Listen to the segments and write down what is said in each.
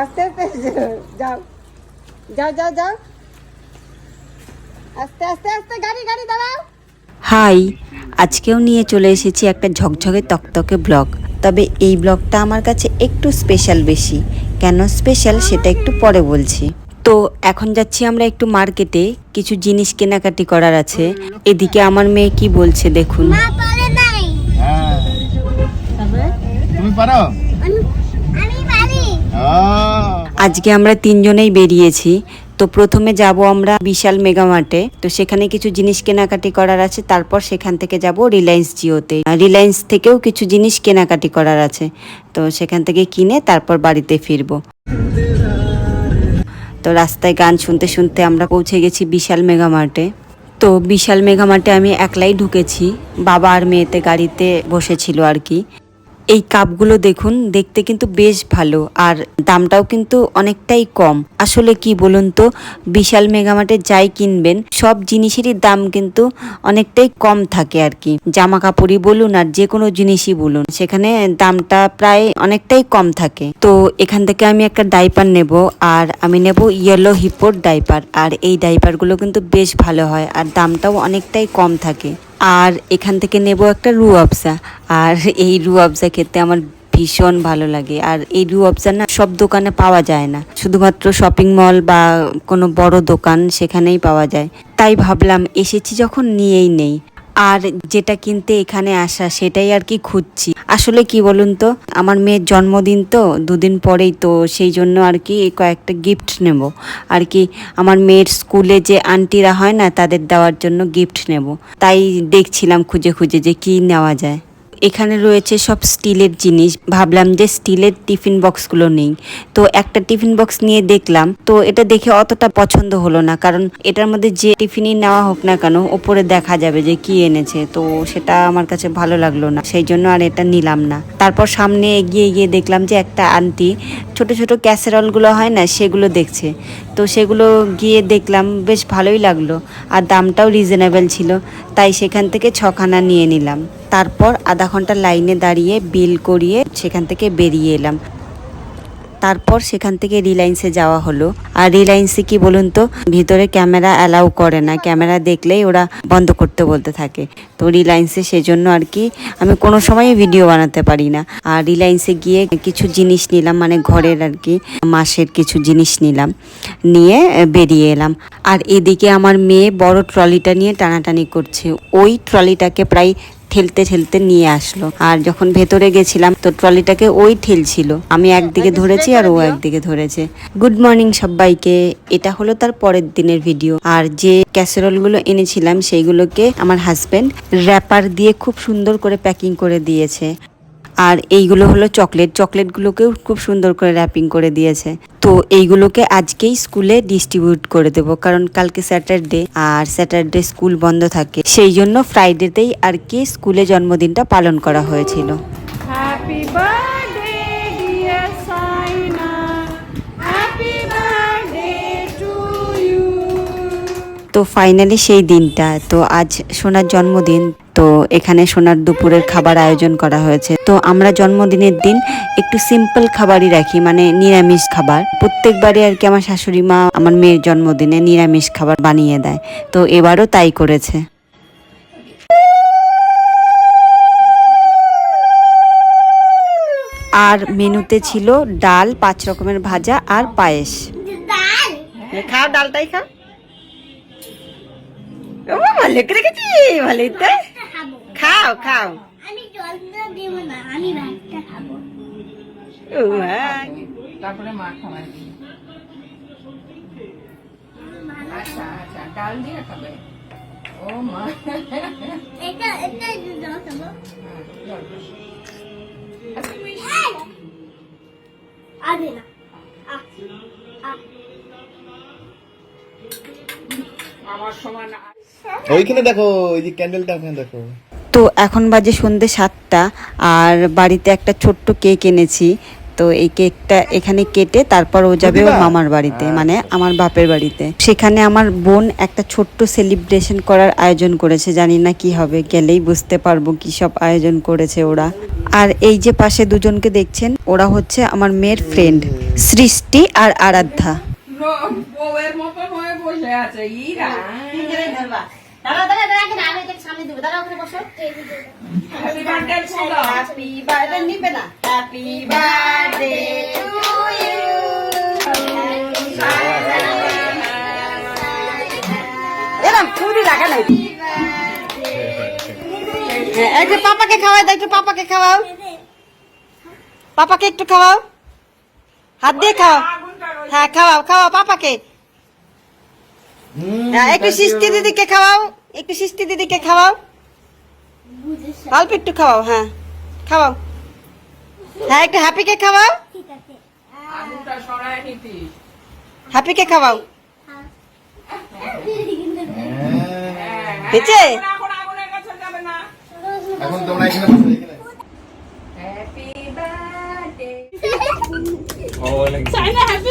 আস্তে আস্তে যাও। যাও যাও যাও। আস্তে আস্তে আস্তে গাড়ি গাড়ি দাঁড়াও। হাই আজকেও নিয়ে চলে এসেছি একটা ঝকঝকে তকতকে ব্লগ। তবে এই ব্লগটা আমার কাছে একটু স্পেশাল বেশি। কেন স্পেশাল সেটা একটু পরে বলছি। তো এখন যাচ্ছি আমরা একটু মার্কেটে। কিছু জিনিস কেনাকাটি করার আছে। এদিকে আমার মেয়ে কি বলছে দেখুন। মা পারে নাই। হ্যাঁ। তুমি পারো আমি আমি পারি ও আজকে আমরা তিনজনেই বেরিয়েছি। তো প্রথমে যাব আমরা বিশাল মেগামার্টে তো সেখানে কিছু জিনিস কেনাকাটি করার আছে, তারপর সেখান থেকে যাব রিলায়েন্স জিওতে। রিলায়েন্স থেকেও কিছু জিনিস কেনাকাটি করার আছে। তো সেখান থেকে কিনে তারপর বাড়িতে ফিরবো। তো রাস্তায় গান শুনতে শুনতে আমরা পৌঁছে গেছি বিশাল মেগামার্টে তো বিশাল মেগামার্টে আমি একলাই ঢুকেছি। বাবা আর মেয়েতে গাড়িতে বসেছিল আর কি। এই কাপগুলো দেখুন, দেখতে কিন্তু বেশ ভালো আর দামটাও কিন্তু অনেকটাই কম। আসলে কি বলুন তো, বিশাল মেগামার্টে যাই কিনবেন, সব জিনিসেরই দাম কিন্তু অনেকটাই কম থাকে আর কি। জামা কাপড়ই বলুন আর যে কোনো জিনিসই বলুন, সেখানে দামটা প্রায় অনেকটাই কম থাকে। তো এখান থেকে আমি একটা ডাইপার নেব আর আমি নেব ইয়েলো হিপোর ডাইপার আর এই ডাইপারগুলো কিন্তু বেশ ভালো হয় আর দামটাও অনেকটাই কম থাকে। আর এখান থেকে নেব একটা রু আফজা। আর এই রু আফজা খেতে আমার ভীষণ ভালো লাগে। আর এই রু আফজা না সব দোকানে পাওয়া যায় না। শুধুমাত্র শপিং মল বা কোনো বড় দোকান সেখানেই পাওয়া যায়। তাই ভাবলাম, এসেছি যখন নিয়েই নেই। আর যেটা কিনতে এখানে আসা, সেটাই আর কি খুঁজছি। আসলে কি বলুন তো, আমার মেয়ের জন্মদিন তো, দুদিন পরেই তো, সেই জন্য আর কি কয়েকটা গিফট নেব। আর কি আমার মেয়ের স্কুলে যে আন্টিরা হয় না, তাদের দেওয়ার জন্য গিফট নেব। তাই দেখছিলাম খুঁজে খুঁজে যে কি নেওয়া যায়। এখানে রয়েছে সব স্টিলের জিনিস। ভাবলাম যে স্টিলের টিফিন বক্সগুলো নেই। তো একটা টিফিন বক্স নিয়ে দেখলাম। তো এটা দেখে অতটা পছন্দ হলো না। কারণ এটার মধ্যে যে টিফিনই নেওয়া হোক না কেন, ওপরে দেখা যাবে যে কি এনেছে। তো সেটা আমার কাছে ভালো লাগল না। সেই জন্য আর এটা নিলাম না। তারপর সামনে এগিয়ে গিয়ে দেখলাম যে একটা আন্টি ছোট ছোট ক্যাসেরলগুলো হয় না, সেগুলো দেখছে। তো সেগুলো গিয়ে দেখলাম, বেশ ভালোই লাগল। আর দামটাও রিজনেবল ছিল। তাই সেখান থেকে ছখানা নিয়ে নিলাম। তারপর আধা ঘণ্টা লাইনে দাঁড়িয়ে বিল করিয়ে সেখান থেকে বেরিয়ে এলাম। তারপর সেখান থেকে রিলায়েন্সে যাওয়া হলো। আর রিলায়েন্সে কি বলুন তো, ভিতরে ক্যামেরা অ্যালাউ করে না। ক্যামেরা দেখলেই ওরা বন্ধ করতে বলতে থাকে। তো রিলায়েন্সে সেজন্য আর কি আমি কোনো সময় ভিডিও বানাতে পারি না। আর রিলায়েন্সে গিয়ে কিছু জিনিস নিলাম মানে ঘরের আর কি, মাসের কিছু জিনিস নিলাম, নিয়ে বেরিয়ে এলাম। আর এদিকে আমার মেয়ে বড় ট্রলিটা নিয়ে টানাটানি করছে। ওই ট্রলিটাকে প্রায় ঠেলতে ঠেলতে নিয়ে আসলো। আর যখন ভেতরে গেছিলাম তো ট্রলিটাকে ওই ঠেলছিল আমি একদিকে ধরেছি আর ও একদিকে ধরেছে। গুড মর্নিং সবাইকে। এটা হলো তার পরের দিনের ভিডিও আর যে ক্যাসেরলগুলো এনেছিলাম সেইগুলোকে আমার হাজব্যান্ড র্যাপার দিয়ে খুব সুন্দর করে প্যাকিং করে দিয়েছে। আর এইগুলো হলো চকলেট। চকলেটগুলোকেও খুব সুন্দর করে র্যাপিং করে দিয়েছে। তো এইগুলোকে আজকেই স্কুলে ডিস্ট্রিবিউট করে দেবো কারণ কালকে স্যাটারডে আর স্যাটারডে স্কুল বন্ধ থাকে। সেই জন্য ফ্রাইডেতেই আর কি স্কুলে জন্মদিনটা পালন করা হয়েছিল। হ্যাপি তো ফাইনালি সেই দিনটা। তো আজ সোনার জন্মদিন। তো এখানে সোনার দুপুরের খাবার আয়োজন করা হয়েছে। তো আমরা জন্মদিনের দিন একটু সিম্পল খাবারই রাখি মানে নিরামিষ খাবার। প্রত্যেকবারই আর কি আমার শাশুড়ি মা আমার মেয়ের জন্মদিনে নিরামিষ খাবার বানিয়ে দেয়। তো এবারও তাই করেছে। আর মেনুতে ছিল ডাল পাঁচ রকমের ভাজা আর পায়েস। খাও ডালটাই খাও ভালো করে রেখেছি ভালোই তো খাব খাও খাও। আমি জলটা দেব না আমি ভাতটা খাব। ও হ্যাঁ তারপরে মা খাবার আচ্ছা আচ্ছা ডাল দিয়ে খাবে। ও মা। এটা এটা জল। খাব না। আ আ আমার সমান ওইখানে দেখো ওই যে ক্যান্ডেলটা ওখানে দেখো। তো এখন বাজে সন্ধে সাতটা আর বাড়িতে একটা ছোট্ট কেক এনেছি। তো এই কেকটা এখানে কেটে তারপর ও যাবে ওর মামার বাড়িতে মানে আমার বাপের বাড়িতে। সেখানে আমার বোন একটা ছোট্ট সেলিব্রেশন করার আয়োজন করেছে জানি না কি হবে গেলেই বুঝতে পারব কি সব আয়োজন করেছে ওরা। আর এই যে পাশে দুজনকে দেখছেন ওরা হচ্ছে আমার মেয়ের ফ্রেন্ড সৃষ্টি আর আরাধ্যা। বউয়ের মতো বসে আছে ইরা দাঁড়া দাঁড়া দাঁড়া এখানে আমি এটাকে সামনে দেবো। দাঁড়া ওখানে বসো। হ্যাপি বার্থডে হ্যাপি বার্থডে নিবে না। হ্যাপি বার্থডে টু ইউ এরম ছুরি লাগা নাই। হ্যাঁ, একটু পাপাকে খাওয়াই দাও একটু পাপাকে খাওয়াও। পাপাকে একটু খাওয়াও। হাত দিয়ে খাওয়াও হ্যাঁ খাওয়াও খাওয়াও পাপাকে। একটু সৃষ্টি দিদিকে খাওয়াও একটু সৃষ্টি দিদিকে খাওয়াও। অল্প একটু খাওয়াও হ্যাঁ খাওয়াও। হ্যাঁ একটু হ্যাপিকে খাওয়াও। হ্যাপিকে খাওয়াও। হ্যাঁ। হয়েছে এখন আগুনের কাছে যাবে না। তোমরা এখানে বসো এখানে হ্যাপি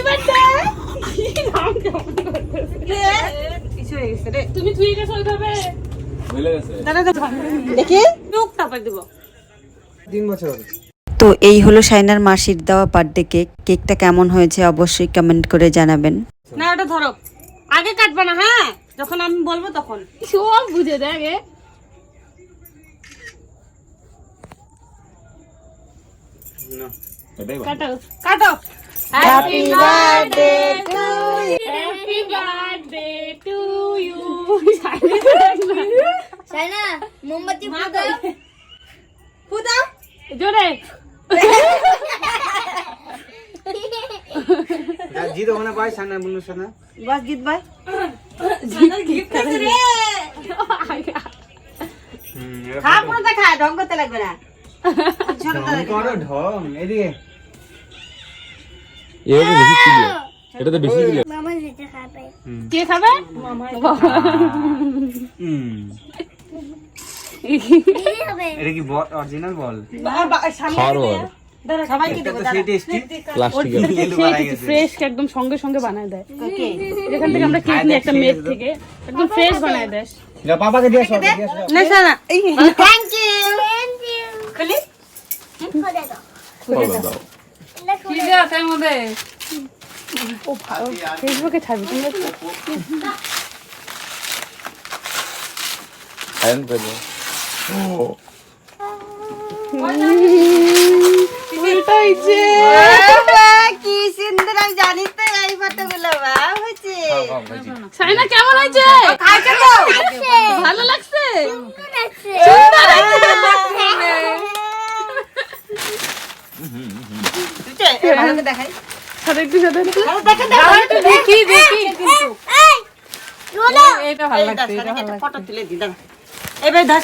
বার্থডে কিছু হয়ে তুমি তুই গেছো ওইভাবে? দাঁড়া দাঁড়া দেখি। মুখ তারপর দিব। তো এই হলো সাইনার মাসির দেওয়া বার্থডে কেক। কেকটা কেমন হয়েছে অবশ্যই কমেন্ট করে জানাবেন। না ওটা ধরো। আগে কাটবে না হ্যাঁ? যখন আমি বলব তখন। সব বুঝে দেয় আগে। কাটো কাটো। Happy birthday to happy birthday to you Saina মোমবাতি ফুটাও ফুদাও জোরে জিত ওখানে পাই সামনে বন্ধুর সাথে বাস গীত ভাই খা পুরো দেখা ঢং করতে লাগবে না ছোটটা ঢং দেখে। করো ঢং এদিকে মামা যেতে খাবে। কে খাবে? হুম। এটা কি বল অরিজিনাল বল? এটা ফ্রেশ একদম সঙ্গে সঙ্গে বানায় দেয়। ওকে? যেখান থেকে আমরা কেক নিই একটা মেড থেকে একদম ফ্রেশ বানায় দেয়। দিয়ে আসো না থ্যাংক ইউ থ্যাংক ইউ খুলি খুলে দাও। খুলে দাও। ও ভালো ফেসবুকে ছাড়বি তুমি কি সুন্দর আমি জানি তো এই ফটোগুলো বা হয়েছে সাইনা কেমন হয়েছে? ভালো লাগছে। আছে হয়েছে? ভালো করে দেখাই একটু ভালো দেখে দেখো কিন্তু এই ভালো লাগছে দাও, ভালো লাগছে ফটো তুলে দি দাও এবার ধর